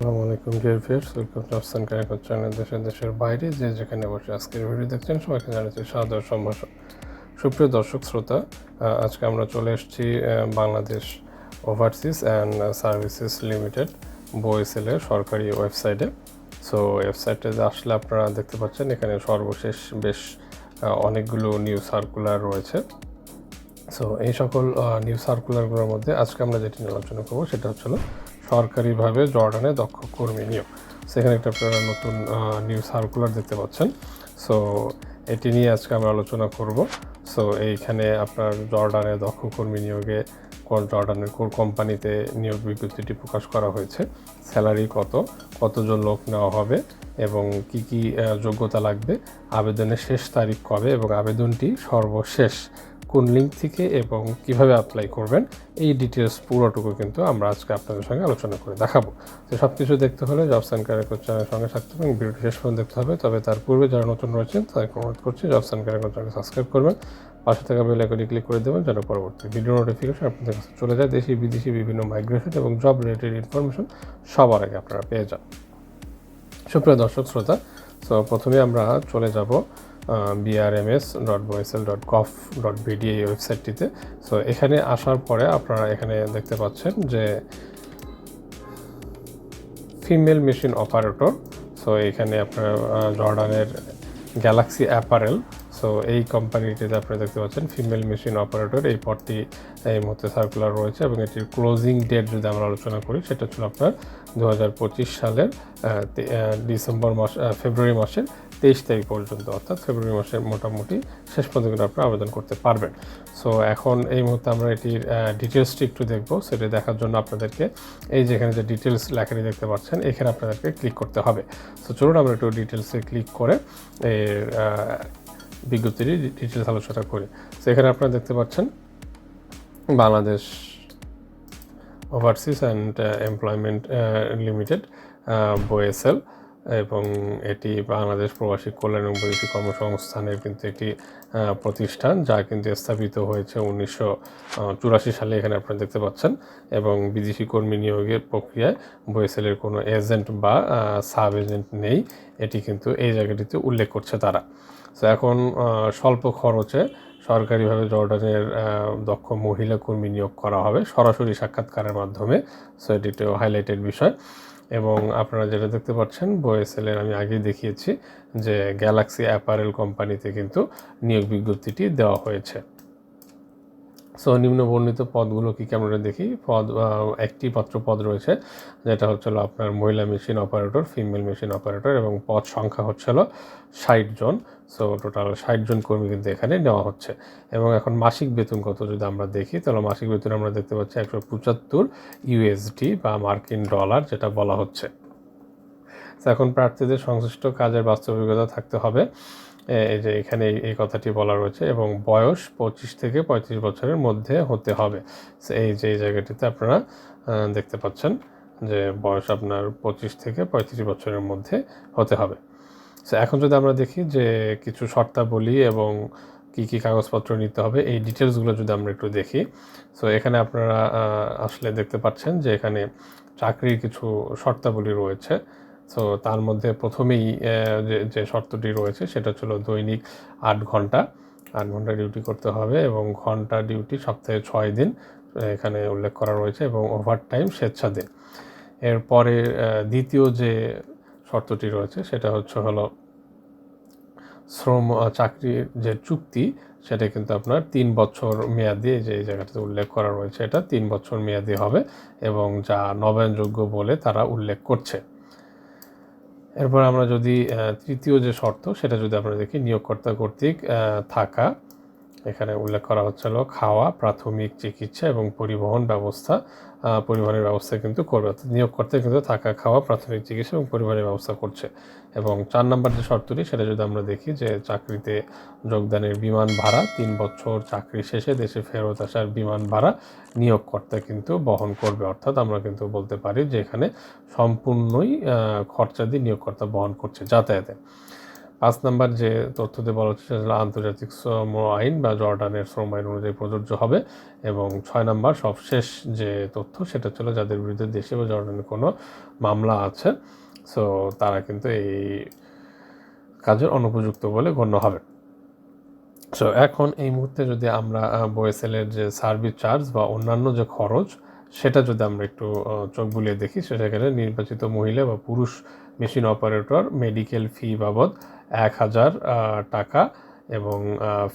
আসসালামু আলাইকুম dear viewers welcome to Afsan Karikar channel দেশের দেশের বাইরে, যে যেখানে বসে আজকের ভিডিও দেখছেন, সবাইকে জানাচ্ছি সাদর সম্ভাষণ। সুপ্রিয় দর্শক, শ্রোতা আজকে আমরা চলে এসেছি Bangladesh overseas and services limited বইসেলের সরকারি ওয়েবসাইটে সো ওয়েবসাইটে আসলে আপনারা দেখতে পাচ্ছেন, এখানে সর্বশেষ বেশ অনেকগুলো নিউ সার্কুলার রয়েছে। সো এই সকল নিউ সার্কুলারগুলোর মধ্যে আজকে আমরা যেটি নিয়ে আলোচনা করব, সেটা হচ্ছে হলো সরকারিভাবে জর্ডানে দক্ষ কর্মী নিয়োগ। সেখানে একটা আপনারা নতুন নিউ সার্কুলার দেখতে পাচ্ছেন। সো এটি নিয়ে আজকে আমরা আলোচনা করব। সো এইখানে আপনার জর্ডানে দক্ষ কর্মী নিয়োগে কোন জর্ডানের কোন কোম্পানিতে নিয়োগ বিজ্ঞপ্তিটি প্রকাশ করা হয়েছে। স্যালারি কত? কতজন লোক নেওয়া হবে? এবং কি কি যোগ্যতা লাগবে? আবেদনের শেষ তারিখ কবে? এবং আবেদনটি সর্বশেষ কোন লিঙ্ক থেকে এবং কীভাবে অ্যাপ্লাই করবেন? এই ডিটেলস পুরোটুকু কিন্তু আমরা আজকে আপনাদের সঙ্গে আলোচনা করে দেখাবো। তো সব কিছু দেখতে হলে জবস অ্যান্ড ক্যারিকর চ্যানেলের সঙ্গে থাকতে এবং ভিডিওটি শেষ পর্যন্ত দেখতে হবে। তবে তার পূর্বে যারা নতুন রয়েছেন, তাদেরকে অনুরোধ করছি জবস অ্যান্ড চ্যানেল সাবস্ক্রাইব করবেন। পাশে থাকা বেল আইকনে ক্লিক করে দেবেন যেন পরবর্তী ভিডিও নোটিফিকেশন আপনাদের কাছে চলে যায়। দেশি, বিদেশি বিভিন্ন মাইগ্রেশন এবং জব রিলেটেড ইনফরমেশন সবার আগে আপনারা পেয়ে যান। সুপ্রিয় দর্শক, শ্রোতা সো প্রথমে আমরা চলে যাব BRMS dot BOESL dot gov dot BD এই ওয়েবসাইটটিতে সো এখানে আসার পরে আপনারা এখানে দেখতে পাচ্ছেন যে ফিমেল মেশিন অপারেটর সো এখানে আপনার জর্ডানের গ্যালাক্সি অ্যাপারেল সো এই কোম্পানিটিতে আপনারা দেখতে পাচ্ছেন ফিমেল মেশিন অপারেটর এই পদটি এই মুহূর্তে সার্কুলার রয়েছে এবং এটির ক্লোজিং ডেট যদি আমরা আলোচনা করি, সেটা ছিল আপনার দু হাজার পঁচিশ সালের ডিসেম্বর মাস ফেব্রুয়ারি মাসের তেইশ তারিখ পর্যন্ত, অর্থাৎ ফেব্রুয়ারি মাসের মোটামুটি শেষ পর্যন্ত আপনারা আবেদন করতে পারবেন। সো এখন এই মুহূর্তে আমরা এটির ডিটেলসটি একটু দেখব, সেটা দেখার জন্য আপনাদেরকে এই যেখানে যে ডিটেলস লেখাটি দেখতে পাচ্ছেন, এখানে আপনাদেরকে ক্লিক করতে হবে। সো চলুন আমরা একটু ডিটেলসে ক্লিক করে এর বিজ্ঞপ্তিটি ডিটেলস আলোচনা করি। তো এখানে আপনারা দেখতে পাচ্ছেন Bangladesh overseas and employment limited BOESL এবং এটি বাংলাদেশ প্রবাসী কল্যাণ এবং বৈদেশিক কর্মসংস্থানের কিন্তু একটি প্রতিষ্ঠান যা কিন্তু স্থাপিত হয়েছে উনিশশো চুরাশি সালে এখানে আপনারা দেখতে পাচ্ছেন এবং বিদেশি কর্মী নিয়োগের প্রক্রিয়ায় বোয়েসেলের কোনো এজেন্ট বা সাব এজেন্ট নেই। এটি কিন্তু এই জায়গাটিতে উল্লেখ করছে তারা। তো এখন স্বল্প খরচে সরকারিভাবে জর্ডানের দক্ষ মহিলা কর্মী নিয়োগ করা হবে সরাসরি সাক্ষাৎকারের মাধ্যমে। সো এটিও হাইলাইটেড বিষয়। এবং আপনারা যেটা দেখতে পাচ্ছেন বয়েসেলের আমি আগেই দেখিয়েছি যে গ্যালাক্সি অ্যাপারেল কোম্পানিতে কিন্তু নিয়োগ বিজ্ঞপ্তিটি দেওয়া হয়েছে। সো নিম্ন বর্ণিত পদগুলো কি কেমন দেখি? পদ একটি মাত্র পদ রয়েছে, যেটা হচ্ছিল আপনার মহিলা machine operator female machine operator এবং পদ সংখ্যা হচ্ছিল ষাট জন। সো টোটাল ষাট জন কর্মী কিন্তু এখানে নেওয়া হচ্ছে। এবং এখন মাসিক বেতন কত যদি আমরা দেখি, তাহলে মাসিক বেতন আমরা দেখতে পাচ্ছি একশো পঁচাত্তর ইউএসডি বা মার্কিন ডলার, যেটা বলা হচ্ছে। এখন প্রার্থীদের সংশ্লিষ্ট কাজের বাস্তব অভিজ্ঞতা থাকতে হবে। এই যে এখানে এই- কথাটি বলা রয়েছে এবং বয়স পঁচিশ থেকে পঁয়ত্রিশ বছরের মধ্যে হতে হবে। এই যে, এই জায়গাটিতে আপনারা দেখতে পাচ্ছেন যে বয়স আপনার পঁচিশ থেকে পঁয়ত্রিশ বছরের মধ্যে হতে হবে। সো, এখন যদি আমরা দেখি যে কিছু শর্তাবলী এবং কি কি কাগজপত্র নিতে হবে, এই ডিটেলসগুলো যদি আমরা একটু দেখি, সো এখানে আপনারা আসলে দেখতে পাচ্ছেন যে এখানে চাকরির কিছু শর্তাবলী রয়েছে। সো তার মধ্যে প্রথমেই যে শর্তটি রয়েছে, সেটা ছিল দৈনিক আট ঘণ্টা। আট ঘণ্টা ডিউটি করতে হবে এবং ঘণ্টা ডিউটি সপ্তাহে ছয় দিন এখানে উল্লেখ করা রয়েছে এবং ওভার টাইম স্বেচ্ছাদিন এরপরে দ্বিতীয় যে শর্তটি রয়েছে, সেটা হচ্ছে হলো শ্রম চাকরির যে চুক্তি, সেটা কিন্তু আপনার তিন বছর মেয়াদি, যে জায়গাটাতে উল্লেখ করা রয়েছে, এটা তিন বছর মেয়াদি হবে এবং যা নবায়নযোগ্য বলে তারা উল্লেখ করছে। এরপর আমরা যদি তৃতীয় যে শর্ত সেটা যদি আমরা দেখি নিয়োগকর্তা কর্তৃক থাকা এখানে উল্লেখ করা হচ্ছিল খাওয়া প্রাথমিক চিকিৎসা এবং পরিবহন ব্যবস্থা। পরিবহনের ব্যবস্থা কিন্তু করবে অর্থাৎ নিয়োগকর্তা কিন্তু থাকা খাওয়া প্রাথমিক চিকিৎসা এবং পরিবহনের ব্যবস্থা করছে। এবং চার নম্বর যে শর্তটি সেটা যদি আমরা দেখি যে চাকরিতে যোগদানের বিমান ভাড়া তিন বছর চাকরি শেষে দেশে ফেরত আসার বিমান ভাড়া নিয়োগকর্তা কিন্তু বহন করবে। অর্থাৎ আমরা কিন্তু বলতে পারি যে এখানে সম্পূর্ণই আহ, খরচা দিয়ে নিয়োগকর্তা বহন করছে যাতায়াতে। পাঁচ নাম্বার যে তথ্য দিয়ে বলা হচ্ছে সেটা আন্তর্জাতিক শ্রম আইন বা জর্ডানের শ্রম আইন অনুযায়ী প্রযোজ্য হবে এবং ছয় নাম্বার সবশেষ যে তথ্য সেটা ছিল যাদের বিরুদ্ধে দেশে বা জর্ডানের কোনো মামলা আছে। সো তারা কিন্তু এই কাজের অনুপযুক্ত বলে গণ্য হবে। সো এখন এই মুহূর্তে যদি আমরা বয়েসেলের যে সার্ভিস চার্জ বা অন্যান্য যে খরচ, সেটা যদি আমরা একটু চোখ বুলিয়ে দেখি সেখানে নির্বাচিত মহিলা বা পুরুষ মেশিন অপারেটর, মেডিকেল ফি বাবদ এক হাজার টাকা এবং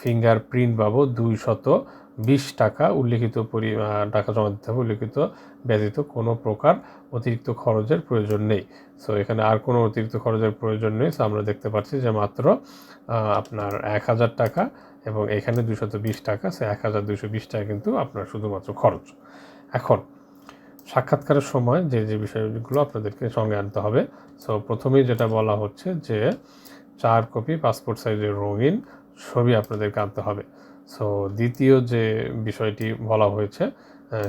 ফিঙ্গার প্রিন্ট বাবদ দুই শত বিশ টাকা উল্লেখিত পরি টাকা জমা দিতে হবে, উল্লেখিত, ব্যতীত কোনো প্রকার অতিরিক্ত খরচের প্রয়োজন নেই। সো এখানে আর কোনো অতিরিক্ত খরচের প্রয়োজন নেই। সো আমরা দেখতে পাচ্ছি যে মাত্র আপনার এক হাজার টাকা এবং এখানে দুশত বিশ টাকা। সে এক হাজার দুশো বিশ টাকা কিন্তু আপনার শুধুমাত্র খরচ। এখন সাক্ষাৎকারের সময় যে যে বিষয়গুলো আপনাদেরকে সঙ্গে আনতে হবে। সো প্রথমেই যেটা বলা হচ্ছে যে, চার কপি পাসপোর্ট সাইজের রঙিন ছবি আপনাদেরকে আনতে হবে। সো দ্বিতীয় যে বিষয়টি বলা হয়েছে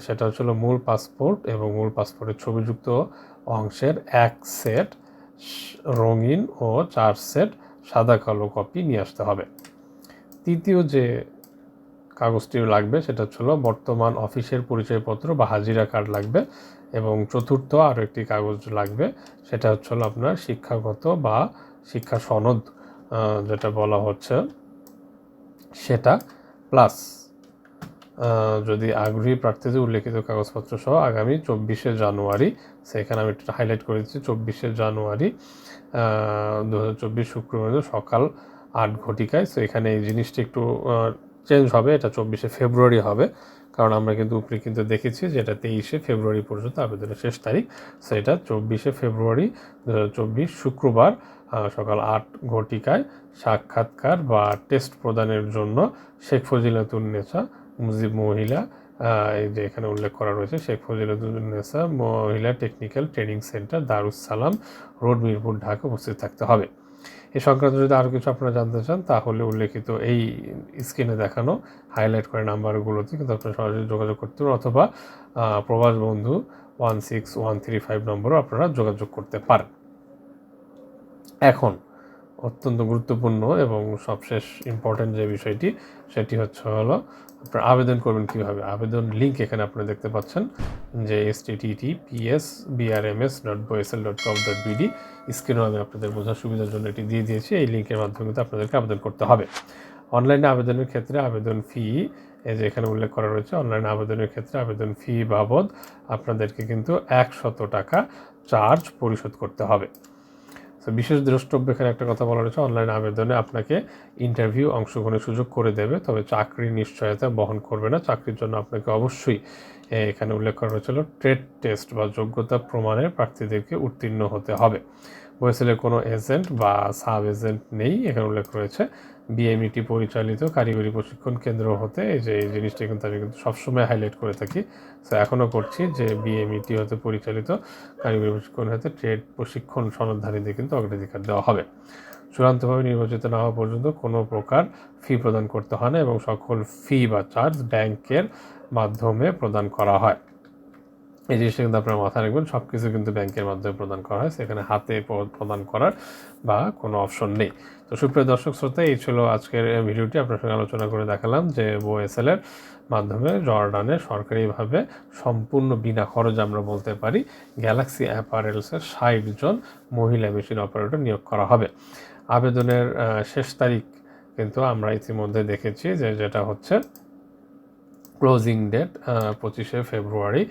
সেটা হচ্ছিল মূল পাসপোর্ট এবং মূল পাসপোর্টের ছবিযুক্ত অংশের এক সেট রঙিন ও চার সেট সাদা কালো কপি নিয়ে আসতে হবে। তৃতীয় যে কাগজটি লাগবে, সেটা ছিল বর্তমান অফিসের পরিচয়পত্র বা হাজিরা কার্ড লাগবে এবং চতুর্থ আরও একটি কাগজ লাগবে, সেটা হচ্ছিল আপনার শিক্ষাগত বা শিক্ষা সনদ যেটা বলা হচ্ছে সেটা, প্লাস যদি আগ্রহী প্রার্থীদের উল্লেখিত কাগজপত্র সহ আগামী চব্বিশে জানুয়ারি সেখানে আমি একটু হাইলাইট করে দিচ্ছি, চব্বিশে জানুয়ারি দু হাজার চব্বিশ শুক্রবার সকাল আট ঘটিকায়, সো এখানে এই জিনিসটি একটু চেঞ্জ হবে, এটা চব্বিশে ফেব্রুয়ারি হবে। কারণ আমরা কিন্তু উপরে কিন্তু দেখেছি যে এটা তেইশে ফেব্রুয়ারি পর্যন্ত আবেদনের শেষ তারিখ। সো এটা চব্বিশে ফেব্রুয়ারি দু হাজার চব্বিশ শুক্রবার সকাল আট ঘটিকায় সাক্ষাৎকার বা টেস্ট প্রদানের জন্য শেখ ফজিলাতুন্নেসা মুজিব মহিলা এই যে এখানে উল্লেখ করা রয়েছে, শেখ ফজিলাতুন্নেসা মহিলা technical training centre Darus Salam, road Mirpur Dhaka উপস্থিত থাকতে হবে। এ সংক্রান্ত যদি আরও কিছু আপনারা জানতে চান, তাহলে উল্লেখিত এই স্ক্রিনে দেখানো হাইলাইট করে নাম্বারগুলোতে কিন্তু আপনারা সরাসরি যোগাযোগ করতে পারেন অথবা Probash Bondhu one six one three five নম্বরও আপনারা যোগাযোগ করতে পারেন। এখন অত্যন্ত গুরুত্বপূর্ণ এবং সবশেষ ইম্পর্টেন্ট যে বিষয়টি, সেটি হচ্ছে হলো আপনারা আবেদন করবেন কীভাবে? আবেদন লিঙ্ক এখানে আপনারা দেখতে পাচ্ছেন যে S T T T PS BRMS dot BOESL dot com dot BD স্ক্রিনেও আমি আপনাদের বোঝার সুবিধার জন্য এটি দিয়ে দিয়েছি। এই লিঙ্কের মাধ্যমে কিন্তু আপনাদেরকে আবেদন করতে হবে। অনলাইনে আবেদনের ক্ষেত্রে আবেদন ফি এই যে এখানে উল্লেখ করা রয়েছে অনলাইন আবেদনের ক্ষেত্রে আবেদন ফি বাবদ আপনাদেরকে কিন্তু একশত টাকা চার্জ পরিশোধ করতে হবে। তো বিশেষ দ্রষ্টব্য এখানে একটা কথা বলা রয়েছে অনলাইন আবেদনে আপনাকে ইন্টারভিউ অংশগ্রহণের সুযোগ করে দেবে, তবে চাকরি নিশ্চয়তা বহন করবে না। চাকরির জন্য আপনাকে অবশ্যই এখানে উল্লেখ করা হয়েছিল ট্রেড টেস্ট বা যোগ্যতা প্রমাণের প্রার্থীদেরকে উত্তীর্ণ হতে হবে। বয়েসেলের কোনো এজেন্ট বা সাব এজেন্ট নেই, এখানে উল্লেখ রয়েছে। বিএমইটি পরিচালিত কারিগরি প্রশিক্ষণ কেন্দ্র হতে এই যে এই জিনিসটা কিন্তু আমি কিন্তু সবসময় হাইলাইট করে থাকি। তো এখনও করছি যে বিএমইটি হতে পরিচালিত কারিগরি প্রশিক্ষণ হতে ট্রেড প্রশিক্ষণ সনদধারীদের কিন্তু অগ্রাধিকার দেওয়া হবে। চূড়ান্তভাবে নির্বাচিত না হওয়া পর্যন্ত কোনো প্রকার ফি প্রদান করতে হয় না এবং সকল ফি বা চার্জ ব্যাংকের মাধ্যমে প্রদান করা হয়। এই জিনিসটা কিন্তু আপনার মাথায় রাখবেন সব কিছু কিন্তু ব্যাংকের মাধ্যমে প্রদান করা হয়, সেখানে হাতে প্রদান করার বা কোনো অপশন নেই। তো সুপ্রিয় দর্শক, শ্রোতা, এই ছিল আজকের ভিডিওটি। আপনার সঙ্গে আলোচনা করে দেখালাম যে ওএসএল এর মাধ্যমে জর্ডানে সরকারিভাবে সম্পূর্ণ বিনা খরচ আমরা বলতে পারি গ্যালাক্সি অ্যাপারেলসের ষাট জন মহিলা মেশিন অপারেটর নিয়োগ করা হবে। আবেদনের শেষ তারিখ কিন্তু আমরা ইতিমধ্যে দেখেছি যে যেটা হচ্ছে ক্লোজিং ডেট পঁচিশে ফেব্রুয়ারি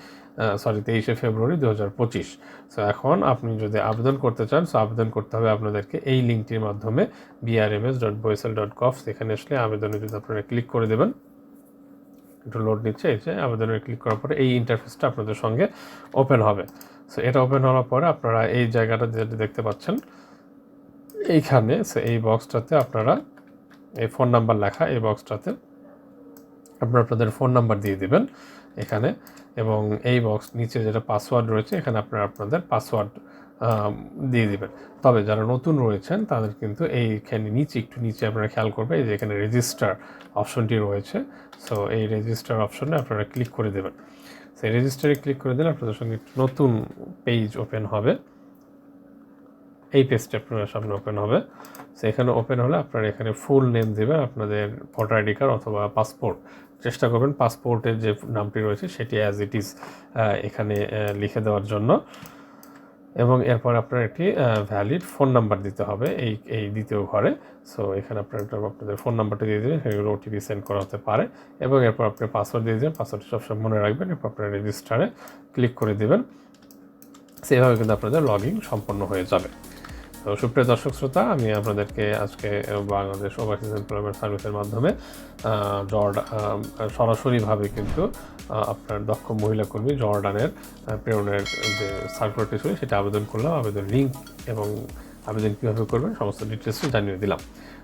সরি তেইশে ফেব্রুয়ারি দু হাজার পঁচিশ। সো এখন আপনি যদি আবেদন করতে চান সো আবেদন করতে হবে আপনাদেরকে এই লিঙ্কটির মাধ্যমে BRMS dot BOESL dot gov সেখানে আসলে আবেদনে যদি আপনারা ক্লিক করে দেবেন, একটু লোড নিচ্ছে, এই যে আবেদনে ক্লিক করার পরে এই ইন্টারফেসটা আপনাদের সঙ্গে ওপেন হবে। সো এটা ওপেন হওয়ার পরে আপনারা এই জায়গাটা যেটা দেখতে পাচ্ছেন, এইখানে সো এই বক্সটাতে আপনারা এই ফোন নাম্বার লেখা, এই বক্সটাতে আপনারা আপনাদের ফোন নাম্বার দিয়ে দিবেন। এখানে এবং এই বক্স নিচে যেটা পাসওয়ার্ড রয়েছে, এখানে আপনারা আপনাদের পাসওয়ার্ড দিয়ে দেবেন। তবে যারা নতুন রয়েছেন, তাদের কিন্তু এইখানে নিচে, একটু নিচে আপনারা খেয়াল করবেন, এই যে এখানে রেজিস্টার অপশনটি রয়েছে। সো এই রেজিস্টার অপশনে আপনারা ক্লিক করে দেবেন। সেই রেজিস্টারে ক্লিক করে দিলে আপনাদের সঙ্গে একটু নতুন পেজ ওপেন হবে। এই পেজটা আপনার সামনে ওপেন হবে। সো এখানে ওপেন হলে আপনারা এখানে ফুল নেম দেবেন আপনাদের ভোটার আইডি কার্ড অথবা পাসপোর্ট চেষ্টা করবেন পাসপোর্টের যে নামটি রয়েছে সেটি অ্যাজ ইট ইজ এখানে লিখে দেওয়ার জন্য। এবং এরপর আপনার একটি ভ্যালিড ফোন নাম্বার দিতে হবে এই এই দ্বিতীয় ঘরে। সো এখানে আপনার আপনাদের ফোন নাম্বারটা দিয়ে দেবেন সেগুলো ওটিপি সেন্ড করা হতে পারে। এবং এরপর আপনি পাসওয়ার্ড দিয়ে দেবেন পাসওয়ার্ড সবসময় মনে রাখবেন, এরপর আপনার রেজিস্টারে ক্লিক করে দেবেন। সেভাবে কিন্তু আপনাদের লগ সম্পন্ন হয়ে যাবে। তো সুপ্রিয় দর্শক শ্রোতা, আমি আপনাদেরকে আজকে বাংলাদেশ ওভারসিজ এমপ্লয়মেন্ট সার্ভিসের মাধ্যমে জর্ড সরাসরিভাবে কিন্তু আপনার দক্ষ মহিলা কর্মী জর্ডানের প্রেরণের যে সার্কুলারটি ছিল, সেটা আবেদন করলাম, আবেদন লিঙ্ক এবং আবেদন কীভাবে করবেন, সমস্ত ডিটেলসটি জানিয়ে দিলাম।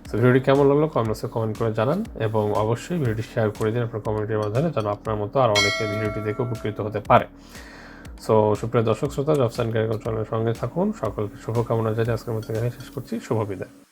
তো ভিডিওটি কেমন লাগল কমেন্টসে কমেন্ট করে জানান, এবং অবশ্যই ভিডিওটি শেয়ার করে দিন আপনার কমেন্টের মাধ্যমে, যেন আপনার মতো আর অনেকে ভিডিওটি দেখে উপকৃত হতে পারে। সো সুপ্রিয় দর্শক, শ্রোতা জবসান ক্যারিকল চ্যানেলের সঙ্গে থাকুন। সকলকে শুভকামনা জানিয়ে আজকের মধ্যে এখানে শেষ করছি। শুভ বিদায়।